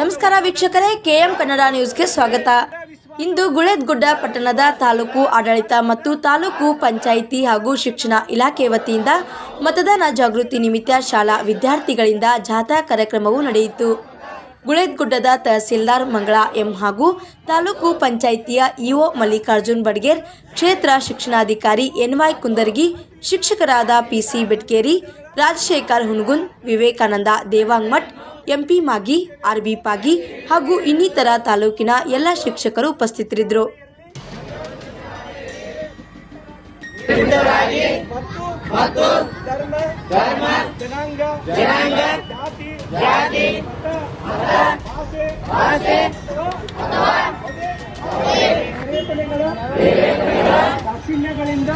ನಮಸ್ಕಾರ ವೀಕ್ಷಕರೇ, ಕೆಎಂ ಕನ್ನಡ ನ್ಯೂಸ್ಗೆ ಸ್ವಾಗತ. ಇಂದು ಗುಳೇದ್ಗುಡ್ಡ ಪಟ್ಟಣದ ತಾಲೂಕು ಆಡಳಿತ ಮತ್ತು ತಾಲೂಕು ಪಂಚಾಯಿತಿ ಹಾಗೂ ಶಿಕ್ಷಣ ಇಲಾಖೆ ವತಿಯಿಂದ ಮತದಾನ ಜಾಗೃತಿ ನಿಮಿತ್ತ ಶಾಲಾ ವಿದ್ಯಾರ್ಥಿಗಳಿಂದ ಜಾಥಾ ಕಾರ್ಯಕ್ರಮವು ನಡೆಯಿತು. ಗುಳೇದ್ಗುಡ್ಡದ ತಹಸೀಲ್ದಾರ್ ಮಂಗಳ ಎಂ ಹಾಗೂ ತಾಲೂಕು ಪಂಚಾಯಿತಿಯ ಇಒ ಮಲ್ಲಿಕಾರ್ಜುನ್ ಬಡ್ಗೇರ್, ಕ್ಷೇತ್ರ ಶಿಕ್ಷಣಾಧಿಕಾರಿ ಎನ್ವೈ ಕುಂದರ್ಗಿ, ಶಿಕ್ಷಕರಾದ P C Betkeri, Rajashekhar Hungund, Vivekananda Devangmath M P Magi R B Pagi ಹಾಗೂ ಇನ್ನಿತರ ತಾಲೂಕಿನ ಎಲ್ಲ ಶಿಕ್ಷಕರು ಉಪಸ್ಥಿತರಿದ್ದರು. ಮತ್ತು ಧರ್ಮ ಧರ್ಮ ಜನಾಂಗ ಜನಾಂಗ ಜಾತಿ ಜಾತಿ ಮತ ಭಾಷೆ ಭಾಷೆ ಅಥವಾ ಪ್ರೇರಣೆಗಳ ದಾಕ್ಷಿಣ್ಯಗಳಿಂದ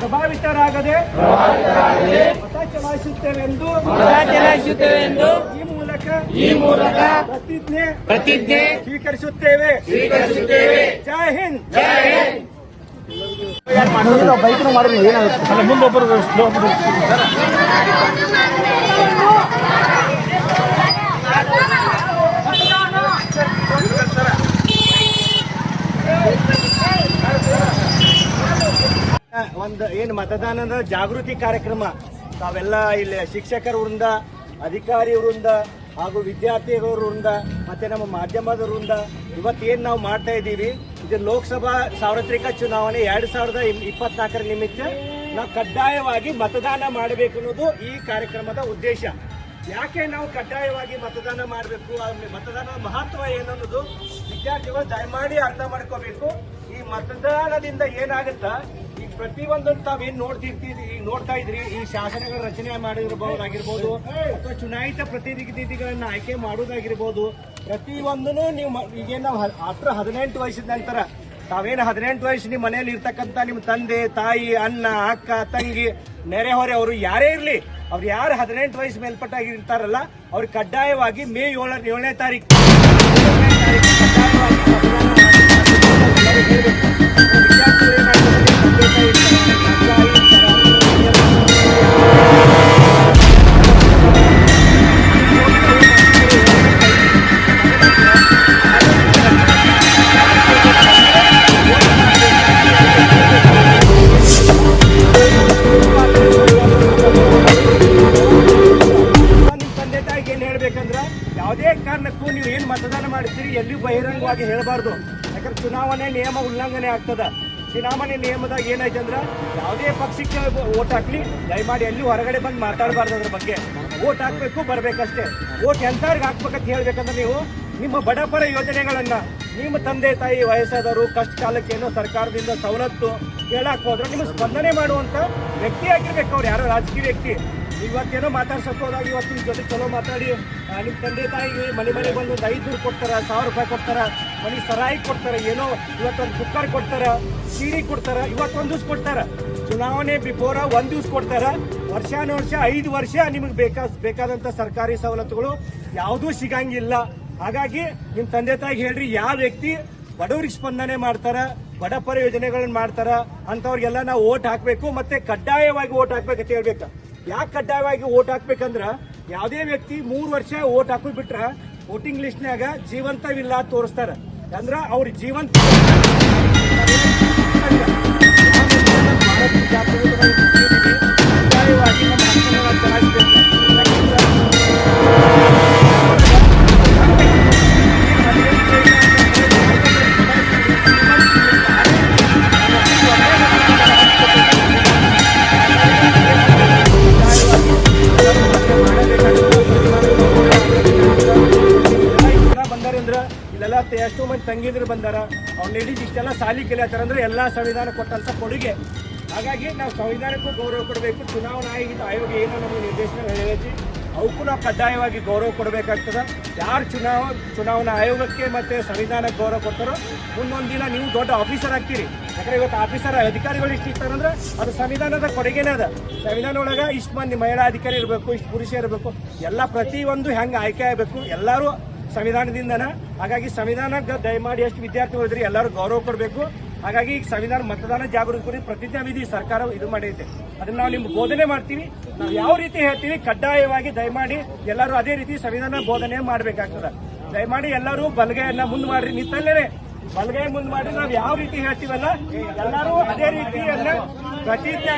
ಪ್ರಭಾವಿತರಾಗದೆ ಮತ ಚಲಾಯಿಸುತ್ತೇವೆಂದು ಚಲಾಯಿಸುತ್ತೇವೆಂದು ಈ ಮೂಲಕ ಈ ಮೂಲಕ ಪ್ರತಿಜ್ಞೆ ಪ್ರತಿಜ್ಞೆ ಸ್ವೀಕರಿಸುತ್ತೇವೆ. ಸ್ವೀಕರಿಸುತ್ತೇವೆ. ಜೈ ಹಿಂದ್. ಜೈ ಹಿಂದ್. ಒಂದು ಏನು ಮತದಾನದ ಜಾಗೃತಿ ಕಾರ್ಯಕ್ರಮ ತಾವೆಲ್ಲ ಇಲ್ಲಿ ಶಿಕ್ಷಕರ ವೃಂದ ಅಧಿಕಾರಿ ವೃಂದ ಹಾಗೂ ವಿದ್ಯಾರ್ಥಿಗಳ ವೃಂದ ಮತ್ತೆ ನಮ್ಮ ಮಾಧ್ಯಮದ ವೃಂದ ಇವತ್ತೇನು ನಾವು ಮಾಡ್ತಾ ಇದ್ದೀವಿ, ಇದು ಲೋಕಸಭಾ ಸಾರ್ವತ್ರಿಕ ಚುನಾವಣೆ ಎರಡು ಸಾವಿರದ ಇಪ್ಪತ್ನಾಲ್ಕರ ನಿಮಿತ್ತ ನಾವು ಕಡ್ಡಾಯವಾಗಿ ಮತದಾನ ಮಾಡಬೇಕು ಅನ್ನೋದು ಈ ಕಾರ್ಯಕ್ರಮದ ಉದ್ದೇಶ. ಯಾಕೆ ನಾವು ಕಡ್ಡಾಯವಾಗಿ ಮತದಾನ ಮಾಡಬೇಕು ಮತದಾನದ ಮಹತ್ವ ಏನನ್ನೋದು ವಿದ್ಯಾರ್ಥಿಗಳು ದಯಮಾಡಿ ಅರ್ಥ ಮಾಡ್ಕೋಬೇಕು. ಈ ಮತದಾನದಿಂದ ಏನಾಗುತ್ತಾ ಪ್ರತಿಯೊಂದನ್ನು ತಾವೇನ್ ನೋಡ್ತಿರ್ತೀರಿ ನೋಡ್ತಾ ಇದ್ರಿ, ಈ ಶಾಸನಗಳ ರಚನೆ ಮಾಡಿರಬಹುದಾಗಿರ್ಬೋದು, ಅಥವಾ ಚುನಾಯಿತ ಪ್ರತಿನಿಧಿಗಳನ್ನ ಆಯ್ಕೆ ಮಾಡೋದಾಗಿರ್ಬೋದು ಪ್ರತಿಯೊಂದನ್ನು ನೀವು ಈಗೇನ್ ನಾವು ಹತ್ರ ಹದಿನೆಂಟು ವಯಸ್ಸಿದ ನಂತರ ತಾವೇನು ಹದಿನೆಂಟು ವಯಸ್ಸು ನಿಮ್ಮ ಮನೆಯಲ್ಲಿ ಇರ್ತಕ್ಕಂಥ ನಿಮ್ಮ ತಂದೆ, ತಾಯಿ, ಅಣ್ಣ, ಅಕ್ಕ, ತಂಗಿ, ನೆರೆಹೊರೆ ಅವರು ಯಾರೇ ಇರಲಿ, ಅವ್ರು ಯಾರು ಹದಿನೆಂಟು ವಯಸ್ಸು ಮೇಲ್ಪಟ್ಟಾಗಿ ಇರ್ತಾರಲ್ಲ ಅವ್ರಿಗೆ ಕಡ್ಡಾಯವಾಗಿ ಮೇ ಏಳ ಏಳನೇ ತಾರೀಕು ಹೇಳ್ಬೇಕಂದ್ರ ಯಾವುದೇ ಕಾರಣಕ್ಕೂ ನೀವು ಏನು ಮತದಾನ ಮಾಡ್ತೀರಿ ಎಲ್ಲಿ ಬಹಿರಂಗವಾಗಿ ಹೇಳಬಾರ್ದು. ಯಾಕಂದ್ರೆ ಚುನಾವಣೆ ನಿಯಮ ಉಲ್ಲಂಘನೆ ಆಗ್ತದ. ಚುನಾವಣೆ ನಿಯಮದಾಗ ಏನೈತೆ ಅಂದ್ರ ಯಾವುದೇ ಪಕ್ಷಕ್ಕೆ ಓಟ್ ಹಾಕ್ಲಿ, ದಯಮಾಡಿ ಎಲ್ಲಿ ಹೊರಗಡೆ ಬಂದು ಮಾತಾಡಬಾರ್ದು ಅದ್ರ ಬಗ್ಗೆ. ಓಟ್ ಹಾಕ್ಬೇಕು, ಬರ್ಬೇಕಷ್ಟೇ. ಓಟ್ ಎಂಥವ್ರಿಗೆ ಹಾಕ್ಬೇಕಂತ ಹೇಳ್ಬೇಕಂದ್ರೆ ನೀವು ನಿಮ್ಮ ಬಡಪರ ಯೋಜನೆಗಳನ್ನ ನಿಮ್ಮ ತಂದೆ ತಾಯಿ ವಯಸ್ಸಾದವರು ಕಷ್ಟ ಕಾಲಕ್ಕೆ ಏನೋ ಸರ್ಕಾರದಿಂದ ಸವಲತ್ತು ಕೇಳಕ್ ಹೋದ್ರೆ ನಿಮ್ಗೆ ಸ್ಪಂದನೆ ಮಾಡುವಂತ ವ್ಯಕ್ತಿ ಆಗಿರ್ಬೇಕು ಅವ್ರು, ಯಾರೋ ರಾಜಕೀಯ ವ್ಯಕ್ತಿ. ಇವತ್ತೇನೋ ಮಾತಾಡ್ಸೋಕೆ ಹೋದಾಗ ಇವತ್ತು ನಿಮ್ಮ ಜೊತೆ ಚಲೋ ಮಾತಾಡಿ ನಿಮ್ಮ ನಿಮ್ ತಂದೆ ತಾಯಿಗೆ ಮನೆ ಮನೆಗೆ ಬಂದು ಒಂದು ಐದು ನೂರು ಕೊಡ್ತಾರ, ಸಾವಿರ ರೂಪಾಯಿ ಕೊಡ್ತಾರೆ, ಮನೆ ಸರಾಯಿ ಕೊಡ್ತಾರೆ, ಏನೋ ಇವತ್ತೊಂದು ಕುಕ್ಕರ್ ಕೊಡ್ತಾರೆ, ಸೀಡಿ ಕೊಡ್ತಾರ, ಇವತ್ತೊಂದು ದಿವ್ಸ ಕೊಡ್ತಾರೆ. ಚುನಾವಣೆ ಬಿಫೋರ ಒಂದು ದಿವ್ಸ ಕೊಡ್ತಾರ. ವರ್ಷಾನುವರ್ಷ ಐದು ವರ್ಷ ನಿಮಗೆ ಬೇಕಾ, ಬೇಕಾದಂತ ಸರ್ಕಾರಿ ಸವಲತ್ತುಗಳು ಯಾವುದೂ ಸಿಗಂಗಿಲ್ಲ. ಹಾಗಾಗಿ ನಿಮ್ಮ ತಂದೆ ತಾಯಿಗೆ ಹೇಳ್ರಿ, ಯಾವ ವ್ಯಕ್ತಿ ಬಡವರಿಗೆ ಸ್ಪಂದನೆ ಮಾಡ್ತಾರ ಬಡಪರ ಯೋಜನೆಗಳನ್ನ ಮಾಡ್ತಾರ ಅಂತವ್ರಿಗೆಲ್ಲ ನಾವು ಓಟ್ ಹಾಕ್ಬೇಕು, ಮತ್ತೆ ಕಡ್ಡಾಯವಾಗಿ ಓಟ್ ಹಾಕ್ಬೇಕಂತ ಹೇಳ್ಬೇಕ? ಯಾಕೆ ಕಡ್ಡಾಯವಾಗಿ ಓಟ್ ಹಾಕ್ಬೇಕಂದ್ರೆ ಯಾವುದೇ ವ್ಯಕ್ತಿ ಮೂರು ವರ್ಷ ಓಟ್ ಹಾಕಿಬಿಟ್ರೆ ಬಿಟ್ರ ವೋಟಿಂಗ್ ಲಿಸ್ಟ್ನ್ಯಾಗ ಜೀವಂತವಿಲ್ಲ ತೋರಿಸ್ತಾರೆ. ಅಂದ್ರ ಅವ್ರ ಜೀವಂತ ತಂಗಿದ್ರು ಬಂದಾರ, ಅವ್ನ ಲೇಡೀಸ್ ಇಷ್ಟೆಲ್ಲ ಸಾಲಿ ಕಲಿಯತ್ತಾರ ಅಂದ್ರೆ ಎಲ್ಲಾ ಸಂವಿಧಾನ ಕೊಟ್ಟಂತ ಕೊಡುಗೆ. ಹಾಗಾಗಿ ನಾವು ಸಂವಿಧಾನಕ್ಕೂ ಗೌರವ ಕೊಡಬೇಕು, ಚುನಾವಣಾ ಆಯೋಗ ಆಯೋಗ ಏನೋ ನಮಗೆ ನಿರ್ದೇಶನ ಹೇಳೈತಿ ಅವಕ್ಕೂ ನಾವು ಕಡ್ಡಾಯವಾಗಿ ಗೌರವ ಕೊಡಬೇಕಾಗ್ತದೆ. ಯಾರು ಚುನಾವ, ಚುನಾವಣಾ ಆಯೋಗಕ್ಕೆ ಮತ್ತು ಸಂವಿಧಾನಕ್ಕೆ ಗೌರವ ಕೊಡ್ತಾರೋ, ಮುಂದೊಂದು ದಿನ ನೀವು ದೊಡ್ಡ ಆಫೀಸರ್ ಆಗ್ತೀರಿ. ಯಾಕಂದ್ರೆ ಇವತ್ತು ಆಫೀಸರ್ ಅಧಿಕಾರಿಗಳು ಇಷ್ಟು ಇರ್ತಾರಂದ್ರೆ ಅದು ಸಂವಿಧಾನದ ಕೊಡುಗೆನೇ ಅದ. ಸಂವಿಧಾನ ಒಳಗೆ ಇಷ್ಟು ಮಂದಿ ಮಹಿಳಾ ಅಧಿಕಾರಿ ಇರಬೇಕು, ಇಷ್ಟು ಪುರುಷ ಇರಬೇಕು, ಎಲ್ಲ ಪ್ರತಿಯೊಂದು ಹೆಂಗೆ ಆಯ್ಕೆ ಆಗಬೇಕು, ಎಲ್ಲರೂ ಸಂವಿಧಾನದಿಂದನ? ಹಾಗಾಗಿ ಸಂವಿಧಾನಕ್ಕೆ ದಯಮಾಡಿ ಎಷ್ಟು ವಿದ್ಯಾರ್ಥಿಗಳು ಇದ್ರಿ ಎಲ್ಲರೂ ಗೌರವ ಕೊಡಬೇಕು. ಹಾಗಾಗಿ ಈಗ ಸಂವಿಧಾನ ಮತದಾನ ಜಾಗೃತಿ ಪ್ರತಿಜ್ಞಾ ವಿಧಿ ಸರ್ಕಾರ ಇದು ಮಾಡಿದೆ. ಅದನ್ನ ನಾವು ನಿಮ್ಗೆ ಬೋಧನೆ ಮಾಡ್ತೀವಿ. ನಾವು ಯಾವ ರೀತಿ ಹೇಳ್ತೀವಿ ಕಡ್ಡಾಯವಾಗಿ ದಯಮಾಡಿ ಎಲ್ಲರೂ ಅದೇ ರೀತಿ ಸಂವಿಧಾನ ಬೋಧನೆ ಮಾಡಬೇಕಾಗ್ತದೆ. ದಯಮಾಡಿ ಎಲ್ಲರೂ ಬಲಗೈಯನ್ನ ಮುಂದೆ ಮಾಡ್ರಿ. ನಿಂತಲ್ಲೇ ಬಲಗೈ ಮುಂದೆ ಮಾಡಿ ನಾವು ಯಾವ ರೀತಿ ಹೇಳ್ತೀವಲ್ಲ, ಎಲ್ಲರೂ ಅದೇ ರೀತಿಯನ್ನ ಪ್ರತಿಜ್ಞಾ